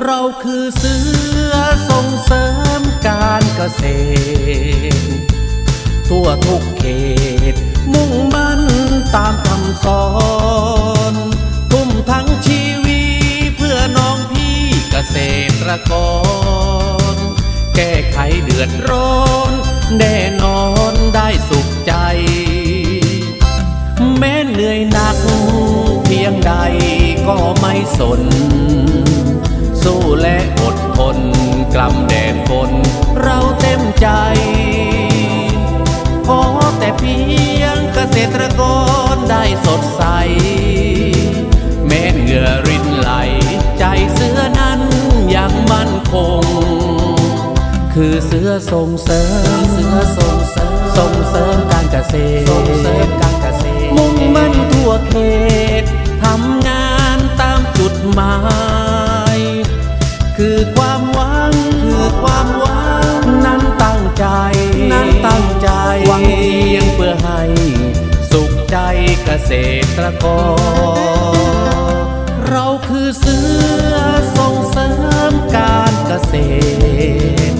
เราคือเสือส่งเสริมการเกษตร ทั่วทุกเขต มุ่งมั่นตามคำสอนทุ่มทั้งชีวิตเพื่อน้องพี่เกษตรกร แก้ไขเดือดร้อนแน่นอนได้สุขใจ แม้เหนื่อยหนักเพียงใดก็ไม่สน และอดทนกล่ำแดดฝนเราเต็มใจ ขอแต่เพียงเกษตรกรได้สดใส แม้เหงื่อรินไหล ใจเสือนั้นยังมั่นคง คือเสือส่งเสริมเสือส่งเสริมส่งเสริมการเกษตรส่งเสริมการเกษตรมุ่งมั่นทั่วเขต ใจเกษตรกร เราคือเสือส่งเสริมการเกษตร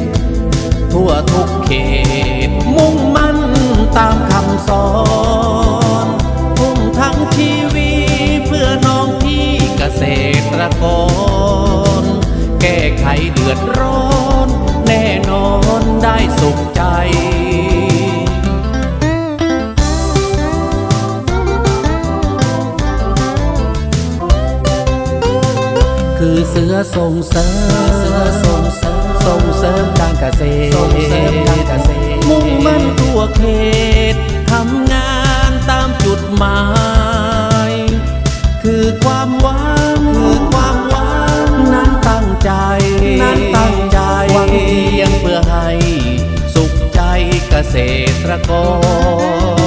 ทั่วทุกเขตมุ่งมั่นตามคำสอนทุ่มทั้งชีวิตเพื่อน้องพี่เกษตรกร แก้ไขเดือดร้อน แน่นอนได้สุขใจ คือเสือส่งเสริมเสือส่งเสริมส่งเสริมการเกษตรส่งเสริมการเกษตรมุ่งมั่นทั่วเขตทำงานตามจุดหมาย คือความหวังคือความหวังนั้นตั้งใจนั้นตั้งใจหวังเพียงเพื่อให้สุขใจเกษตรก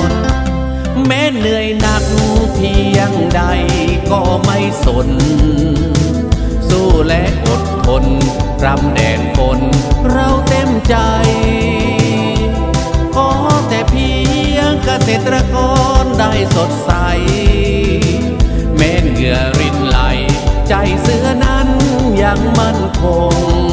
ร แม้เหนื่อยหนักเพียงใดก็ไม่สน สู้และอดทนรำแดนฝนเราเต็มใจ ขอแต่เพียงเกษตรกรได้สดใส แม้เหงื่อรินไหล ใจเสือนั้นยังมั่นคง